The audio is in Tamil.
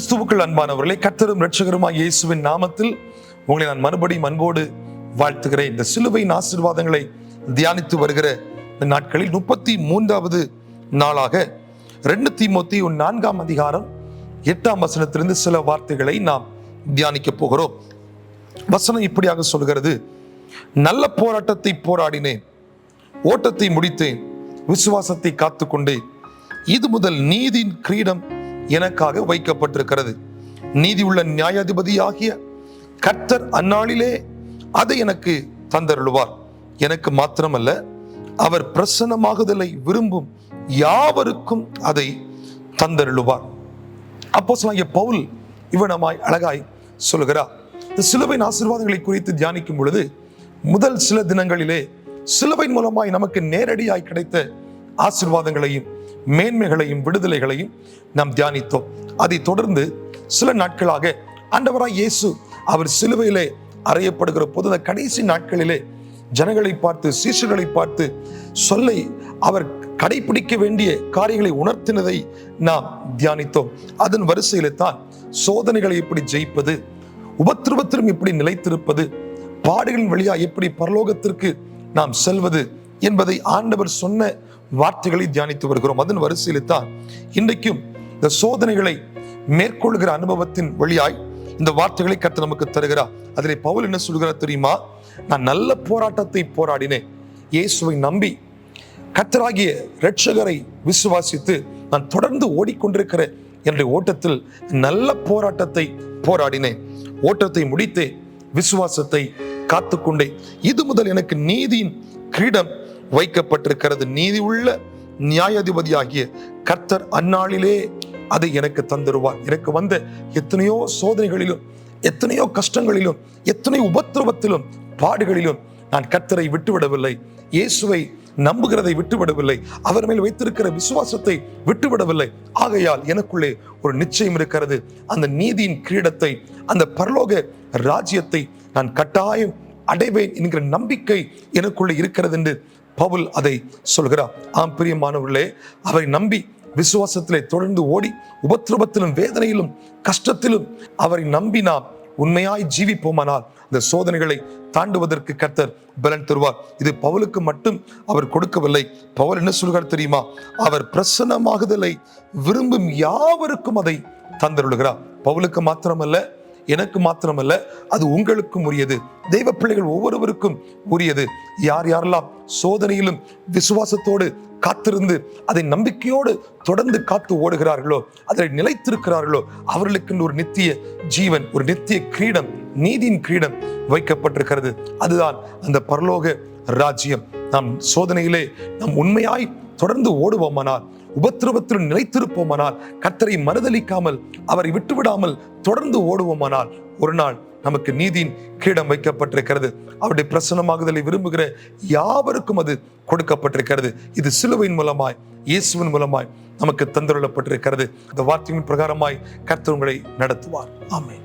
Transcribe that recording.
கிறிஸ்துவுக்குள் அன்பானவர்களே கர்த்தரும் ரட்சகருமாய் இயேசுவின் நாமத்தில் உங்களை நான் மறுபடியும் அன்போடு வாழ்த்துகிறேன். இந்த சிலுவையின் ஆசீர்வாதங்களை தியானித்து வருகிற நாட்களில் முப்பத்தி மூன்றாவது நாளாக ரெண்டு தீமோத்தி நான்காம் அதிகாரம் எட்டாம் வசனத்திலிருந்து சில வார்த்தைகளை நாம் தியானிக்க போகிறோம். வசனம் இப்படியாக சொல்கிறது நல்ல போராட்டத்தை போராடினேன் ஓட்டத்தை முடித்தேன் விசுவாசத்தை காத்துக்கொண்டேன். இது முதல் நீதியின் கிரீடம் எனக்காக வைக்கப்பட்டிருக்கிறது. நீதி உள்ள நியாயாதிபதியாகிய கர்த்தர் அந்நாளிலே அதை எனக்கு தந்தருளுவார். எனக்கு மாத்திரமல்ல அவர் பிரசன்னமாகுதலை விரும்பும் யாவருக்கும் அதை தந்தருளுவார். அப்போ பவுல் இவனமாய் அழகாய் சொல்கிறார் இந்த சிலுவையின் ஆசீர்வாதங்களை குறித்து தியானிக்கும் பொழுது முதல் சில தினங்களிலே சிலுவையின் மூலமாய் நமக்கு நேரடியாய் கிடைத்த ஆசீர்வாதங்களையும் மேன்மைகளையும் விடுதலைகளையும் நாம் தியானித்தோம். அதை தொடர்ந்து சில நாட்களாக ஆண்டவராய் இயேசு அவர் சிலுவையிலே அறையப்படுகிற போது அந்த கடைசி நாட்களிலே ஜனங்களை பார்த்து சீசுகளை பார்த்து சொல்லை அவர் கடைபிடிக்க வேண்டிய காரியங்களை உணர்த்தினதை நாம் தியானித்தோம். அதன் வரிசையிலே தான் சோதனைகளை எப்படி ஜெயிப்பது உபத்திரவத்திலும் எப்படி நிலைத்திருப்பது பாடுகளின் வழியா எப்படி பரலோகத்திற்கு நாம் செல்வது என்பதை ஆண்டவர் சொன்ன வார்த்தைகளை தியானித்து வருகிறோம். அதன் வரிசையில் தான் இன்றைக்கும் இந்த சோதனைகளை மேற்கொள்கிற அனுபவத்தின் வழியாய் இந்த வார்த்தைகளை கற்று நமக்கு தருகிறார். அதிலே பவுல் என்ன சொல்கிறார் தெரியுமா? நான் நல்ல போராட்டத்தை போராடினேன். இயேசுவை நம்பி கத்தராகிய ரட்சகரை விசுவாசித்து நான் தொடர்ந்து ஓடிக்கொண்டிருக்கிற என்னுடைய ஓட்டத்தில் நல்ல போராட்டத்தை போராடினேன். ஓட்டத்தை முடித்து விசுவாசத்தை காத்துக்கொண்டேன். இது முதல் எனக்கு நீதியின் கிரீடம் வைக்கப்பட்டிருக்கிறது. நீதி உள்ள நியாயாதிபதியாகிய கர்த்தர் அந்நாளிலே அதை எனக்கு தந்துருவார். எனக்கு வந்த எத்தனையோ சோதனைகளிலும் எத்தனையோ கஷ்டங்களிலும் எத்தனையோ உபத்திரவத்திலும் பாடுகளிலும் நான் கர்த்தரை விட்டுவிடவில்லை. இயேசுவை நம்புகிறதை விட்டுவிடவில்லை. அவர் மேல் வைத்திருக்கிற விசுவாசத்தை விட்டுவிடவில்லை. ஆகையால் எனக்குள்ளே ஒரு நிச்சயம் இருக்கிறது. அந்த நீதியின் கிரீடத்தை அந்த பரலோக ராஜ்யத்தை நான் கட்டாயம் அடைவேன் என்கிற நம்பிக்கை எனக்குள்ளே இருக்கிறது என்று பவுல் அதை சொல்கிறார் ஆம் பிரியமானவர்களே அவரை நம்பி விசுவாசத்திலே தொடர்ந்து ஓடி உபத்திரவத்திலும் வேதனையிலும் கஷ்டத்திலும் அவரை நம்பி நாம் உண்மையாய் ஜீவிப்போமானால் இந்த சோதனைகளை தாண்டுவதற்கு கர்த்தர் பலன் தருவார். இது பவுலுக்கு மட்டும் அவர் கொடுக்கவில்லை. பவுல் என்ன சொல்கிறார் தெரியுமா? அவர் பிரசன்னமாகுதலை விரும்பும் யாவருக்கும் அதை தந்தருளுகிறார். பவுலுக்கு மாத்திரமல்ல எனக்கு மாத்திரமல்ல அது உங்களுக்கும் உரியது. தெய்வ பிள்ளைகள் ஒவ்வொருவருக்கும் உரியது. யார் யாரெல்லாம் சோதனையிலும் விசுவாசத்தோடு காத்திருந்து அதை நம்பிக்கையோடு தொடர்ந்து காத்து ஓடுகிறார்களோ அதில் நிலைத்திருக்கிறார்களோ அவர்களுக்கு ஒரு நித்திய ஜீவன் ஒரு நித்திய கிரீடம் நீதியின் கிரீடம் வைக்கப்பட்டிருக்கிறது. அதுதான் அந்த பரலோக ராஜ்யம். நாம் சோதனையிலே நாம் உண்மையாய் தொடர்ந்து ஓடுவோமானால் உபத்திரவத்தில் நிலைத்திருப்போமானால் கர்த்தரை மறுதளிக்காமல் அவரை விட்டுவிடாமல் தொடர்ந்து ஓடுவோமானால் ஒரு நாள் நமக்கு நீதியின் கிரீடம் வைக்கப்பட்டிருக்கிறது. அவருடைய பிரசனமாகுதலை விரும்புகிற யாவருக்கும் அது கொடுக்கப்பட்டிருக்கிறது. இது சிலுவையின் மூலமாய் இயேசுவின் மூலமாய் நமக்கு தந்துள்ளப்பட்டிருக்கிறது இந்த வார்த்தையின் பிரகாரமாய் கர்த்தர் உங்களை நடத்துவார். ஆமேன்.